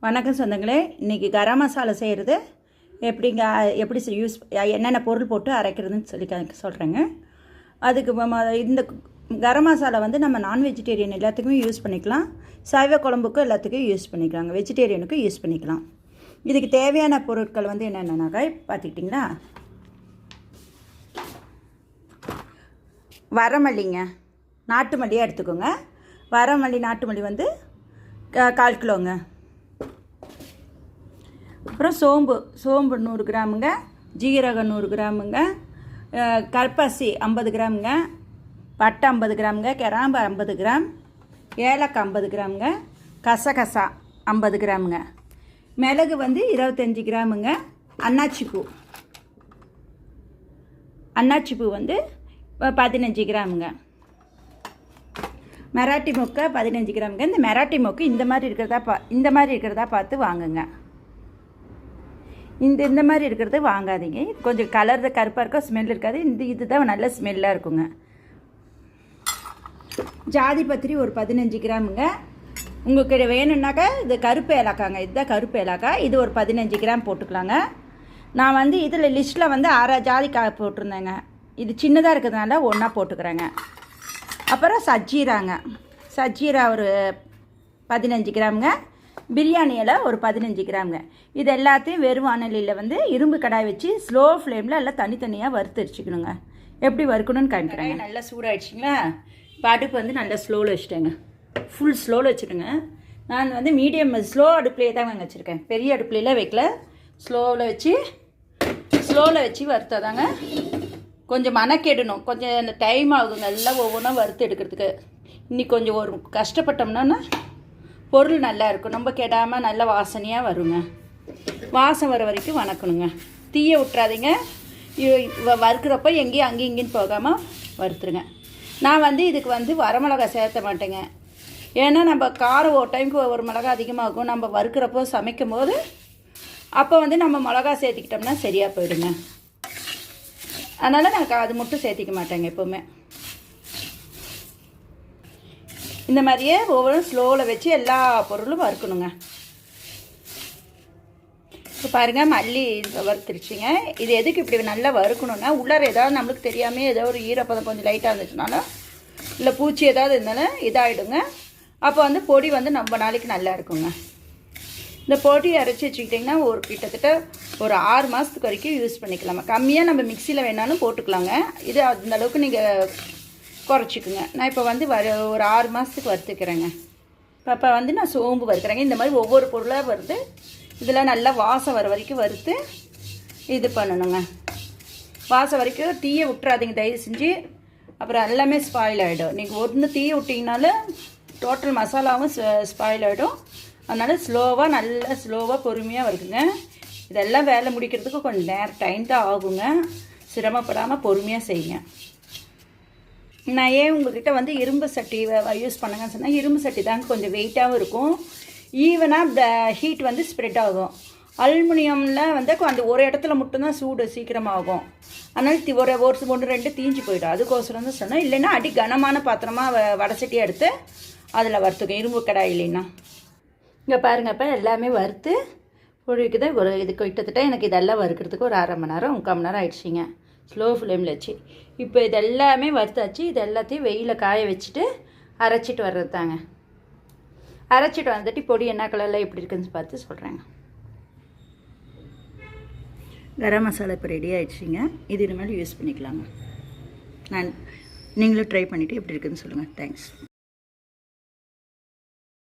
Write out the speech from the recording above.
வணக்கம் சொந்தங்களே இன்றைக்கி கரம் மசாலா செய்கிறது எப்படிங்க எப்படி யூஸ் என்னென்ன பொருள் போட்டு அரைக்கிறதுன்னு சொல்லி க- சொல்கிறேங்க அதுக்கு இந்த கரம் மசாலா வந்து நம்ம நான் வெஜிடேரியன் எல்லாத்துக்குமே யூஸ் பண்ணிக்கலாம். சைவ குழம்புக்கும் எல்லாத்துக்கும் யூஸ் பண்ணிக்கலாங்க. வெஜிடேரியனுக்கும் யூஸ் பண்ணிக்கலாம். இதுக்கு தேவையான பொருட்கள் வந்து என்னென்னனாக்கா பார்த்துக்கிட்டிங்களா? வரமல்லிங்க நாட்டு மல்லியாக எடுத்துக்கோங்க. வரமல்லி நாட்டு மல்லி வந்து கால் கிலோங்க. அப்புறம் சோம்பு சோம்பு நூறு கிராமுங்க ஜீரகம் நூறு கிராமுங்க கற்பசி கல்பாசி ஐம்பது கிராமுங்க பட்டை ஐம்பது கிராமுங்க கிராம்பு ஐம்பது கிராம் ஏலக்காய் ஐம்பது கிராமுங்க கசகசா ஐம்பது கிராமுங்க. மிளகு வந்து இருபத்தஞ்சி கிராமுங்க அன்னாச்சிப்பூ பூ. அன்னாச்சி பூ வந்து பதினஞ்சு கிராமுங்க. மெராட்டி மொக்கை பதினஞ்சு கிராமுங்க. இந்த மெராட்டி மொக்கு இந்த மாதிரி இருக்கிறதா பா இந்த மாதிரி இருக்கிறதா பார்த்து வாங்குங்க. இந்த இந்த மாதிரி இருக்கிறது வாங்காதீங்க. கொஞ்சம் கலர் கருப்பாக இருக்கும் ஸ்மெல் இருக்காது. இந்த இதுதான் நல்ல ஸ்மெல்லாக இருக்குங்க. ஜாதி பத்திரி ஒரு பதினஞ்சு கிராமுங்க. உங்களுக்கு வேணும்னாக்கா இது கருப்பு ஏலக்காங்க. இதுதான் கருப்பு ஏலக்காய். இது ஒரு பதினஞ்சு கிராம் போட்டுக்கலாங்க. நான் வந்து இதில் லிஸ்ட்டில் வந்து அரை ஜாதிக்காய் போட்டிருந்தேங்க. இது சின்னதாக இருக்கிறதுனால ஒன்றா போட்டுக்கிறேங்க. அப்புறம் சஜ்ஜீராங்க. சஜ்ஜீரா ஒரு பதினஞ்சு கிராமுங்க. பிரியாணி இலை ஒரு பதினஞ்சு கிராமுங்க. இது எல்லாத்தையும் வெறும் வானலியில் வந்து இரும்பு கடாய் வச்சு ஸ்லோ ஃப்ளேமில் எல்லாம் தனித்தனியாக வறுத்தரிச்சிக்கணுங்க எப்படி வறுக்கணும்னு காமிக்கிறேங்க. நல்லா சூடாயிடுச்சிங்களா? இப்போ அடுப்பு வந்து நல்லா ஸ்லோவில் வச்சுட்டேங்க. ஃபுல் ஸ்லோவில் வச்சுடுங்க நான் வந்து மீடியம் ஸ்லோ அடுப்புலேயே தான் வச்சுருக்கேன். பெரிய அடுப்புலாம் வைக்கல. ஸ்லோவில் வச்சு ஸ்லோவில் வச்சு வறுத்தாதாங்க கொஞ்சம் மனக்கெடணும். கொஞ்சம் டைம் ஆகுங்க எல்லாம் ஒவ்வொன்றா வறுத்து எடுக்கிறதுக்கு. இன்னி கொஞ்சம் ஒரு கஷ்டப்பட்டோம்னா பொருள் நல்லா இருக்கும். ரொம்ப கெடாமல் நல்ல வாசனையாக வருங்க. வாசம் வர வரைக்கும் வணக்கணுங்க. தீயை விட்றாதீங்க வ- வறுக்கிறப்ப எங்கேயும் அங்கேயும் இங்கேயும் போகாமல் வறுத்துருங்க. நான் வந்து இதுக்கு வந்து வரமிளகா சேர்த்த மாட்டேங்க. ஏன்னா நம்ம காரம் ஒரு டைமுக்கு ஒரு மிளகா அதிகமாகும். நம்ம வறுக்கிறப்போ சமைக்கும் போது அப்போ வந்து நம்ம மிளகா சேர்த்துக்கிட்டோம்னா சரியாக போயிடுங்க. அதனால் நான் அது மட்டும் சேர்த்திக்க மாட்டேங்க எப்போவுமே. இந்த மாதிரியே ஒவ்வொரு ஸ்லோவில் வச்சு எல்லா பொருளும் வறுக்கணுங்க. இப்போ பாருங்கள் மல்லி வறுத்துருச்சிங்க. இது எதுக்கு இப்படி நல்லா வறுக்கணுன்னா உள்ளார ஏதாவது நம்மளுக்கு தெரியாமல் ஏதோ ஒரு ஈரப்பதம் கொஞ்சம் லைட்டாக இருந்துச்சுனாலும் இல்லை பூச்சி ஏதாவது இருந்தாலும் இதாகிடுங்க அப்போ வந்து பொடி வந்து ரொம்ப நாளைக்கு நல்லா இருக்குங்க. இந்த பொடி அரைச்சி வச்சுக்கிட்டிங்கன்னா ஒரு கிட்டத்தட்ட ஒரு ஆறு மாதத்துக்கு வரைக்கும் யூஸ் பண்ணிக்கலாமா கம்மியாக நம்ம மிக்சியில் வேணாலும் போட்டுக்கலாங்க. இது அந்த அளவுக்கு நீங்கள் குறைச்சிக்குங்க. நான் இப்போ வந்து வர ஒரு ஆறு மாதத்துக்கு வறுத்துக்கிறேங்க. இப்போ இப்போ வந்து நான் சோம்பு வறுக்கிறேங்க. இந்த மாதிரி ஒவ்வொரு பொருளாக வருது இதில் நல்லா வாசம் வர வரைக்கும் வறுத்து இது பண்ணணுங்க. வாசம் வரைக்கும் தீயை விட்டுறாதீங்க. தயவு செஞ்சு. அப்புறம் எல்லாமே ஸ்பாயில் ஆகிடும் நீங்கள் ஒன்று தீயை விட்டிங்கனாலும் டோட்டல் மசாலாவும் ஸ்பாயில் ஆகிடும் அதனால் ஸ்லோவாக நல்லா ஸ்லோவாக பொறுமையாக வருதுங்க இதெல்லாம் வேலை முடிக்கிறதுக்கு கொஞ்சம் நேரம் டைம் தான் ஆகுங்க. சிரமப்படாமல் பொறுமையாக செய்யுங்க. நான் ஏன் உங்ககிட்ட வந்து இரும்பு சட்டி யூஸ் பண்ணுங்கன்னு சொன்னால் இரும்பு சட்டி தாங்க கொஞ்சம் வெயிட்டாகவும் இருக்கும். ஈவனாக ஹீட் வந்து ஸ்ப்ரெட் ஆகும். அலுமினியமில் வந்து அந்த ஒரு இடத்துல மட்டும்தான் சூடு சீக்கிரமாகும். அதனால் தி- ஒரு ஒரு ஒன்று ரெண்டு தீஞ்சு போயிடும். அதுக்கோசரம் தான் சொன்னேன். இல்லைன்னா அடி கனமான பாத்திரமாக வ- வடை சட்டியை எடுத்து அதில் வறுத்துக்கும். இரும்பு கடாய் இல்லைன்னா. இங்கே பாருங்கள் இப்போ எல்லாமே வறுத்து பொழிக்குது ஒரு இது கிட்டத்தட்ட எனக்கு இதெல்லாம் வறுக்கிறதுக்கு ஒரு அரை மணி நேரம் முக்கால் மணி நேரம் ஆயிடுச்சிங்க. ஸ்லோ ஃப்ளேமில் வச்சு. இப்போ இது எல்லாமே வறுத்தாச்சு. இது எல்லாத்தையும் வெயிலில் காய வச்சுட்டு அரைச்சிட்டு வர்றது தாங்க. அரைச்சிட்டு வந்துட்டு பொடி என்ன கலரில் எப்படி இருக்குன்னு பார்த்து சொல்கிறேங்க கரம் மசாலா இப்போ ரெடி ஆகிடுச்சிங்க இது இனிமேல் யூஸ் பண்ணிக்கலாங்க. நான் நீங்களும் ட்ரை பண்ணிவிட்டு எப்படி இருக்குதுன்னு சொல்லுங்கள் தேங்க்ஸ்